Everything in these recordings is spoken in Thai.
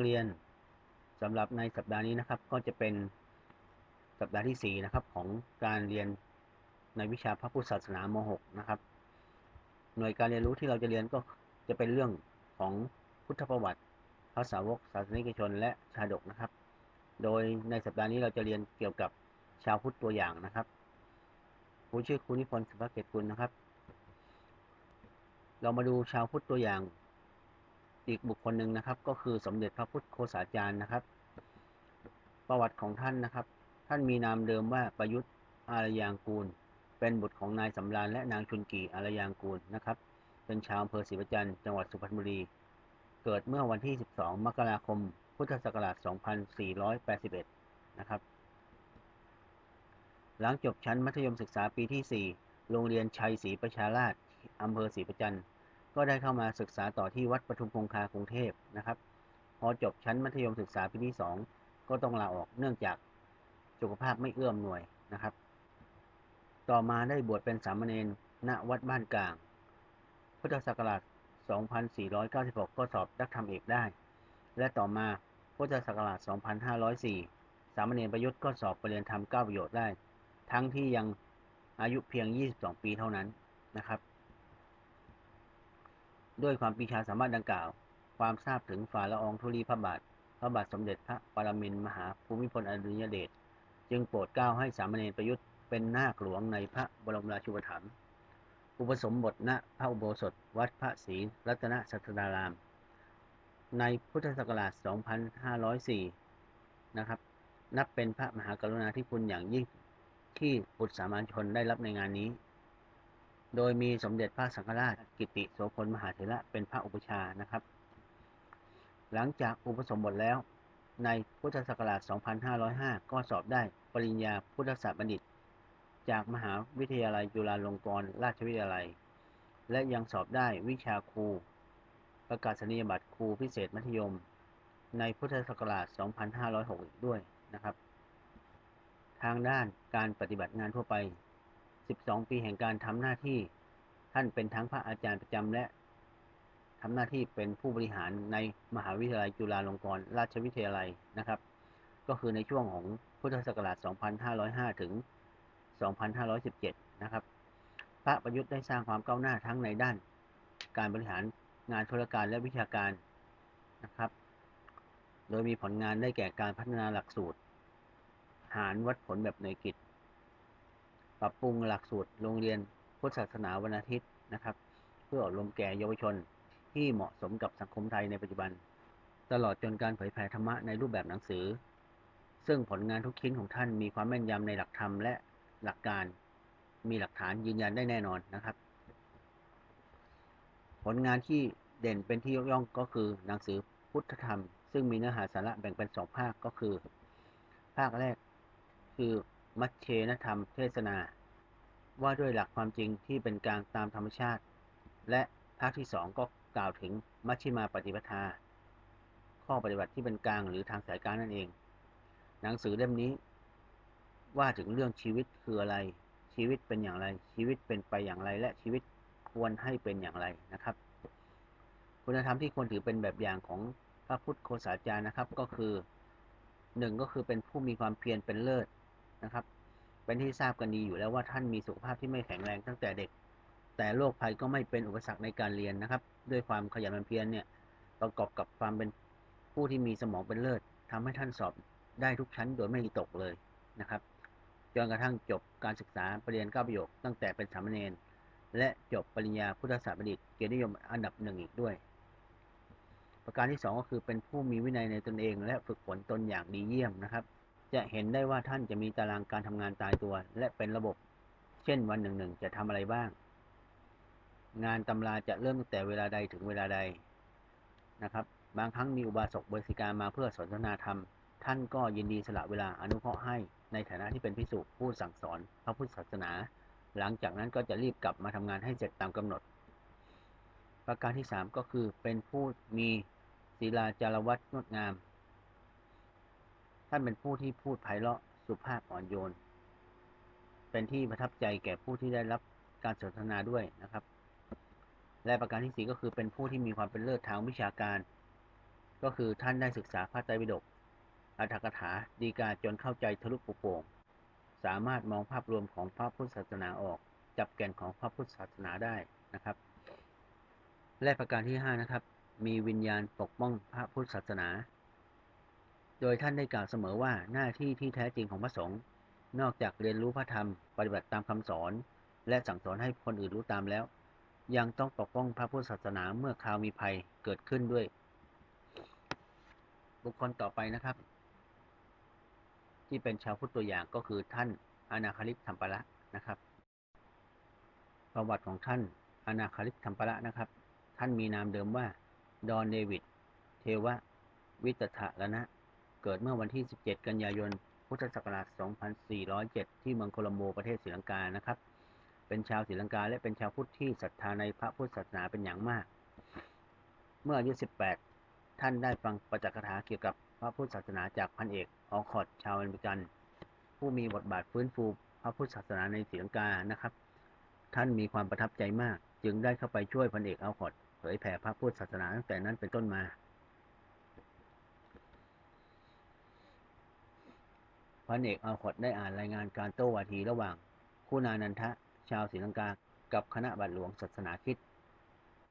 กเรียนสำหรับในสัปดาห์นี้นะครับ ก็จะเป็นสัปดาห์ที่ 4 นะครับ ของการเรียนในวิชาพระพุทธศาสนาม6นะครับ หน่วยการเรียนรู้ที่เราจะเรียนก็จะเป็นเรื่องของพุทธประวัติภาษาวกศาสนิกชน และชาดกนะครับ โดยในสัปดาห์นี้เราจะเรียนเกี่ยวกับชาวพุทธตัวอย่างนะครับครูชื่อครูนิพนธ์สุภเกตกุลนะครับ เรามาดูชาวพุทธตัวอย่าง อีกบุคคลหนึ่งนะครับ ก็คือสมเด็จพระพุทธโฆษาจารย์นะครับ ประวัติของท่านนะครับ ท่านมีนามเดิมว่าประยุทธ์อารยางกูล เป็นบุตรของนายสำราญและนางชุนกีอารยางกูลนะครับ เป็นชาวอำเภอศรีประจันต์จังหวัดสุพรรณบุรี เกิดเมื่อวันที่ 12 มกราคม พุทธศักราช 2481 นะครับ หลังจบชั้นมัธยมศึกษาปีที่ 4 โรงเรียนชัยศรีประชาราชอำเภอศรีประจันทร์ ก็ได้เข้ามาศึกษาต่อที่วัดปทุมคงคากรุงเทพนะครับ พอจบชั้นมัธยมศึกษาปีที่ 2 ก็ต้องลาออกเนื่องจากสุขภาพไม่เอื้อมหน่วยนะครับ ต่อมาได้บวชเป็นสามเณรณวัดบ้านกลาง พุทธศักราช 2496 ก็สอบนักธรรมเอกได้ และต่อมาพุทธศักราช 2504 สามเณรประยุทธ์ก็สอบปรริญญาธรรม9ประโยชน์ได้ ทั้งที่ยังอายุเพียง 22 ปีเท่านั้นนะครับ ด้วยความปีชาสามารถดังกล่าว ความทราบถึงฝ่าละอองธุลีพระบาท พระบาทสมเด็จพระปรมินทรมหาภูมิพลอดุลยเดชจึงโปรดเกล้าให้สามเณรประยุทธ์เป็นนาคหลวงในพระบรมราชูปถัมภ์อุปสมบทณพระอุโบสถ วัดพระศรีรัตนสัตดาราม ในพุทธศักราช 2504 นะครับ นับเป็นพระมหากรุณาธิคุณอย่างยิ่งที่ปุตสามัญชนได้รับในงานนี้ โดยมีสมเด็จพระสังฆราชกิติโสพลมหาเถระเป็นพระอุปชานะครับ หลังจากอุปสมบทแล้ว ในพุทธศักราช 2505 ก็สอบได้ปริญญาพุทธศาสตร์บัณฑิต จากมหาวิทยาลัยจุฬาลงกรณราชวิทยาลัย และยังสอบได้วิชาครู ประกาศนียบัตรครูพิเศษมัธยม ในพุทธศักราช 2506ด้วยนะครับ ทางด้านการปฏิบัติงานทั่วไป 12 ปีแห่งการทำหน้าที่ท่านเป็นทั้งพระอาจารย์ประจำและทำหน้าที่เป็นผู้บริหารในมหาวิทยาลัยจุฬาลงกรณราชวิทยาลัยนะครับ ก็คือในช่วงของพุทธศักราช 2505 ถึง 2517 นะครับ พระประยุทธ์ได้สร้างความก้าวหน้าทั้งในด้าน การบริหารงานธุรการและวิชาการนะครับ โดยมีผลงานได้แก่การพัฒนาหลักสูตร หารวัดผลแบบหน่วยกิจ ปรับปรุงหลักสูตรโรงเรียนพุทธศาสนาวันอาทิตย์นะครับ เพื่ออบรมแก่เยาวชนที่เหมาะสมกับสังคมไทยในปัจจุบัน ตลอดจนการเผยแผ่ธรรมะในรูปแบบหนังสือ ซึ่งผลงานทุกชิ้นของท่านมีความแม่นยำในหลักธรรมและหลักการมีหลักฐานยืนยันได้แน่นอนนะครับ ผลงานที่เด่นเป็นที่ยกย่องก็คือหนังสือพุทธธรรม ซึ่งมีเนื้อหาสาระแบ่งเป็นสองภาคก็คือ ภาคแรกคือ มัชเชนธรรมเทศนา ว่าด้วยหลักความจริงที่เป็นกลางตามธรรมชาติ และภาคที่สองก็กล่าวถึงมัชชิมาปฏิปทา ข้อปฏิบัติที่เป็นกลางหรือทางสายกลางนั่นเอง หนังสือเล่มนี้ ว่าถึงเรื่องชีวิตคืออะไร ชีวิตเป็นอย่างไร ชีวิตเป็นไปอย่างไร และชีวิตควรให้เป็นอย่างไรนะครับ คุณธรรมที่ควรถือเป็นแบบอย่างของพระพุทธโฆษาจารย์นะครับ ก็คือหนึ่งก็คือเป็นผู้มีความเพียรเป็นเลิศ นะครับ เป็นที่ทราบกันดีอยู่แล้วว่าท่านมีสุขภาพที่ไม่แข็งแรงตั้งแต่เด็ก แต่โรคภัยก็ไม่เป็นอุปสรรคในการเรียนนะครับ ด้วยความขยันมันเพียรเนี่ยประกอบกับความเป็นผู้ที่มีสมองเป็นเลิศทำให้ท่านสอบได้ทุกชั้นโดยไม่ตกเลยนะครับจนกระทั่งจบการศึกษาปรริญญาเก้าประโยค ตั้งแต่เป็นสามเณรและจบปริญญาพุทธศาสตร์บัณฑิตเกียรตินิยมอันดับหนึ่งอีกด้วย ประการที่ 2 ก็คือเป็นผู้มีวินัยในตนเอง และฝึกฝนตนอย่างดีเยี่ยมนะครับ จะเห็นได้ว่าท่านจะมีตารางการทำงานตายตัว และเป็นระบบ เช่นวันหนึ่งหนึ่งจะทำอะไรบ้าง งานตำราจะเริ่มตั้งแต่เวลาใดถึงเวลาใดนะครับ บางครั้งมีอุบาสกบริการมาเพื่อสนทนาธรรม ท่านก็ยินดีสละเวลาอนุเคราะห์ให้ในฐานะที่เป็นพิสุผู้สั่งสอนพระพุทธศาสนา หลังจากนั้นก็จะรีบกลับมาทำงานให้เสร็จตามกำหนด ประการที่ 3 ก็คือเป็นผู้มีศีลาจารวัตงดงาม ท่านเป็นผู้ที่พูดไพเราะสุภาพอ่อนโยน เป็นที่ประทับใจแก่ผู้ที่ได้รับการสนทนาด้วยนะครับ และประการที่สี่ก็คือเป็นผู้ที่มีความเป็นเลิศทางวิชาการ ก็คือท่านได้ศึกษาพระไตรปิฎกอัตถกถาดีกาจนเข้าใจทะลุปุโป่งสามารถมองภาพรวมของพระพุทธศาสนาออก จับแก่นของพระพุทธศาสนาได้นะครับ และประการที่5นะครับ มีวิญญาณปกป้องพระพุทธศาสนา โดยท่านได้กล่าวเสมอว่าหน้าที่ที่แท้จริงของพระสงฆ์นอกจากเรียนรู้พระธรรม ปฏิบัติตามคำสอน และสั่งสอนให้คนอื่นรู้ตามแล้ว ยังต้องปกป้องพระพุทธศาสนาเมื่อคราวมีภัยเกิดขึ้นด้วย บุคคลต่อไปนะครับ ที่เป็นชาวพุทธตัวอย่างก็คือท่านอนาคาริกธรรมปละนะครับ ประวัติของท่านอนาคาริกธรรมปละนะครับ ท่านมีนามเดิมว่าดอนเดวิดเทววิตถะละนะ เกิดเมื่อวันที่ 17 กันยายน พุทธศักราช 2407 ที่เมืองโคลัมโบประเทศศรีลังกา นะครับ เป็นชาวศรีลังกาและเป็นชาวพุทธที่ศรัทธาในพระพุทธศาสนาเป็นอย่างมาก เมื่ออายุ 18 ท่านได้ฟังประจักษ์คาถาเกี่ยวกับพระพุทธศาสนาจากพันเอกออคอร์ดชาวอเมริกัน ผู้มีบทบาทฟื้นฟูพระพุทธศาสนาในศรีลังกา นะครับ ท่านมีความประทับใจมาก จึงได้เข้าไปช่วยพันเอกออคอร์ดเผยแผ่พระพุทธศาสนาตั้งแต่นั้นเป็นต้นมา พันเอกอัลคอดได้อ่านรายงานการโต้วาทีระหว่างคุณานันทะ ชาวศรีลังกา กับคณะบัตรหลวงศาสนาคิด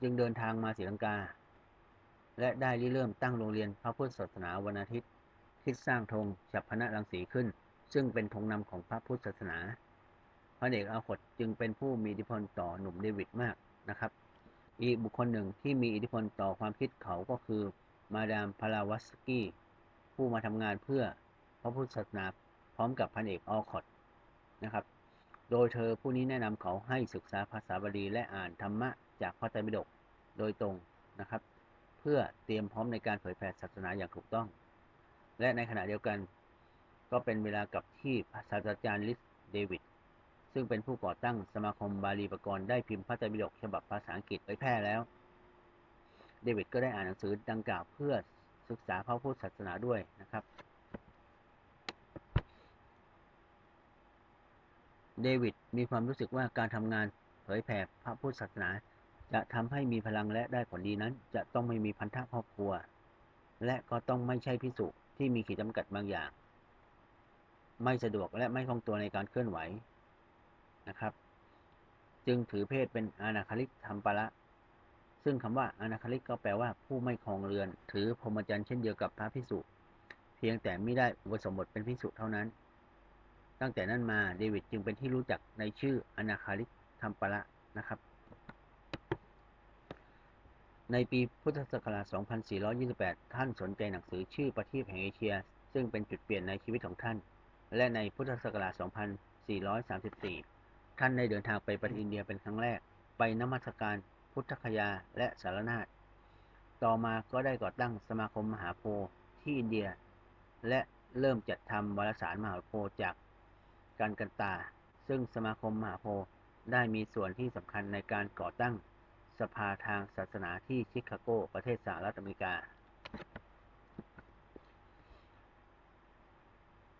จึงเดินทางมาศรีลังกา และได้ริเริ่มตั้งโรงเรียนพระพุทธศาสนาวันอาทิตย์ คิดสร้างธงฉับพนะรังสีขึ้น ซึ่งเป็นธงนำของพระพุทธศาสนาพันเอกอัลคอดจึงเป็นผู้มีอิทธิพลต่อหนุ่มเดวิดมากนะครับ อีกบุคคลหนึ่งที่มีอิทธิพลต่อความคิดเขาก็คือมาดามพาราวัสกี้ผู้มาทำงานเพื่อพระพุทธศาสนา ร้อมกับพันเอกออคอตนะครับ โดยเธอผู้นี้แนะนำเขาให้ศึกษาภาษาบาลีและอ่านธรรมะจากพระไตรปิฎกโดยตรงนะครับ เพื่อเตรียมพร้อมในการเผยแผ่ศาสนาอย่างถูกต้อง และในขณะเดียวกัน ก็เป็นเวลากับที่ศาสตราจารย์ลิสเดวิดซึ่งเป็นผู้ก่อตั้งสมาคมบาลีปกรณ์ได้พิมพ์พระไตรปิฎกฉบับภาษาอังกฤษเผยแพร่แล้ว เดวิดก็ได้อ่านหนังสือดังกล่าวเพื่อศึกษาพระพุทธศาสนาด้วยนะครับ เดวิดมีความรู้สึกว่าการทำงานเผยแผ่พระพุทธศาสนา จะทำให้มีพลังและได้ผลดีนั้น จะต้องไม่มีพันธะครอบครัว และก็ต้องไม่ใช่พิสุที่มีขีดจำกัดบางอย่าง ไม่สะดวกและไม่คล่องตัวในการเคลื่อนไหวนะครับ จึงถือเพศเป็นอนาคาลิกธรรมปะละ ซึ่งคำว่าอนาคาลิกก็แปลว่าผู้ไม่ครองเรือน ถือพรหมจรรย์เช่นเดียวกับพระพิสุเพียงแต่ไม่ได้อุปสมบทเป็นพิสุเท่านั้น ตั้งแต่นั้นมาเดวิดจึงเป็นที่รู้จักในชื่ออนาคาลิกธรรมปละนะครับ ในปีพุทธศักราช 2428 ท่านสนใจหนังสือชื่อประทีปแห่งเอเชีย ซึ่งเป็นจุดเปลี่ยนในชีวิตของท่าน และในพุทธศักราช 2434 ท่านได้เดินทางไปประเทศอินเดียเป็นครั้งแรก ไปนมัสการพุทธคยาและสารนาฏต่อมาก็ได้ก่อตั้งสมาคมมหาโพธิ์ที่อินเดีย และเริ่มจัดทำวารสารมหาโพธิ์จาก การกันตา ซึ่งสมาคมมหาโพธิ์ได้มีส่วนที่สำคัญในการก่อตั้งสภาทางศาสนาที่ชิคาโก ประเทศสหรัฐอเมริกา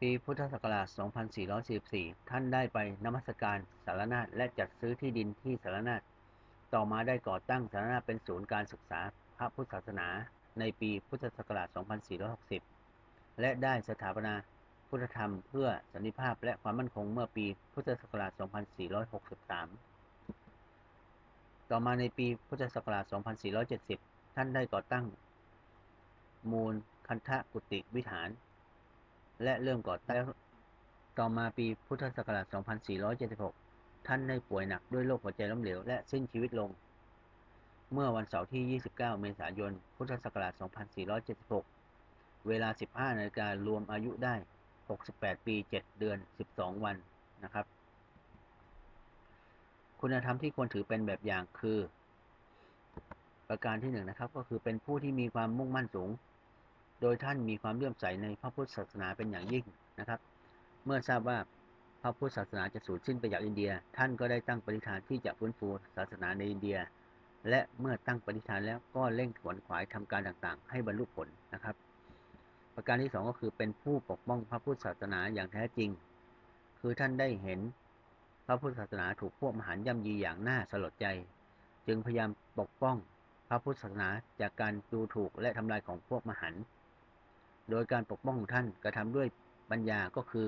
ปีพุทธศักราช 2444 ท่านได้ไปนมัสการสารนาฏและจัดซื้อที่ดินที่สารนาฏต่อมาได้ก่อตั้งสารนาฏเป็นศูนย์การศึกษาพระพุทธศาสนาในปีพุทธศักราช 2460 และได้สถาปนา พุทธธรรมเพื่อสันติภาพและความมั่นคงเมื่อปีพุทธศักราช 2463 ต่อมาในปีพุทธศักราช 2470 ท่านได้ก่อตั้ง มูลคันธกุติวิหาร และเริ่มก่อตั้งต่อมาปีพุทธศักราช 2476 ท่านได้ป่วยหนักด้วยโรคหัวใจล้มเหลวและสิ้นชีวิตลง เมื่อวันเสาร์ที่ 29 เมษายน พุทธศักราช 2476 เวลา 15 นาฬิการวมอายุได้ 68 ปี 7 เดือน 12 วันนะครับ คุณธรรมที่ควรถือเป็นแบบอย่างคือ ประการที่1นนะครับก็คือเป็นผู้ที่มีความมุ่งมั่นสูง โดยท่านมีความเลื่อมใสในพระพุทธศาสนาเป็นอย่างยิ่งนะครับ เมื่อทราบว่าพระพุทธศาสนาจะสูญสิ้นไปจากอินเดีย ท่านก็ได้ตั้งปณิธานที่จะฟื้นฟูศาสนาในอินเดีย และเมื่อตั้งปณิธานแล้วก็เร่งขวนขวายทำการต่างๆ ให้บรรลุผลนะครับ ประการที่สองก็คือเป็นผู้ปกป้องพระพุทธศาสนาอย่างแท้จริง คือท่านได้เห็นพระพุทธศาสนาถูกพวกมหารย่ำยีอย่างน่าสลดใจ จึงพยายามปกป้องพระพุทธศาสนาจากการดูถูกและทำลายของพวกมหันโดยการปกป้องของท่านกระทำด้วยปัญญาก็คือ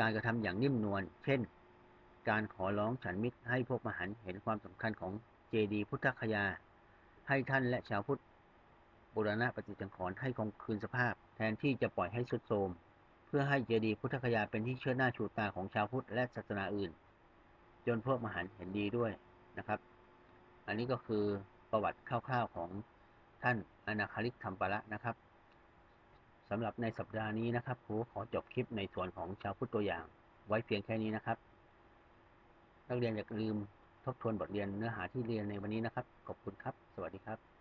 การกระทำอย่างนิ่มนวล เช่น การขอร้องฉันมิตรให้พวกมหันเห็นความสำคัญของเจดีพุทธคยา ให้ท่านและชาวพุทธบูรณะปฏิสังขรณ์ให้คงคืนสภาพ แทนที่จะปล่อยให้สุดโทรมเพื่อให้เจดีย์พุทธคยาเป็นที่เชิดหน้าชูตาของชาวพุทธและศาสนาอื่น จนพวกมหันเห็นดีด้วยนะครับ อันนี้ก็คือประวัติคร่าวๆของท่านอนาคาริกธรรมปละนะครับสำหรับในสัปดาห์นี้นะครับครูขอจบคลิปในส่วนของชาวพุทธตัวอย่าง ไว้เพียงแค่นี้นะครับ นักเรียนอย่าลืมทบทวนบทเรียนเนื้อหาที่เรียนในวันนี้นะครับ ขอบคุณครับ สวัสดีครับ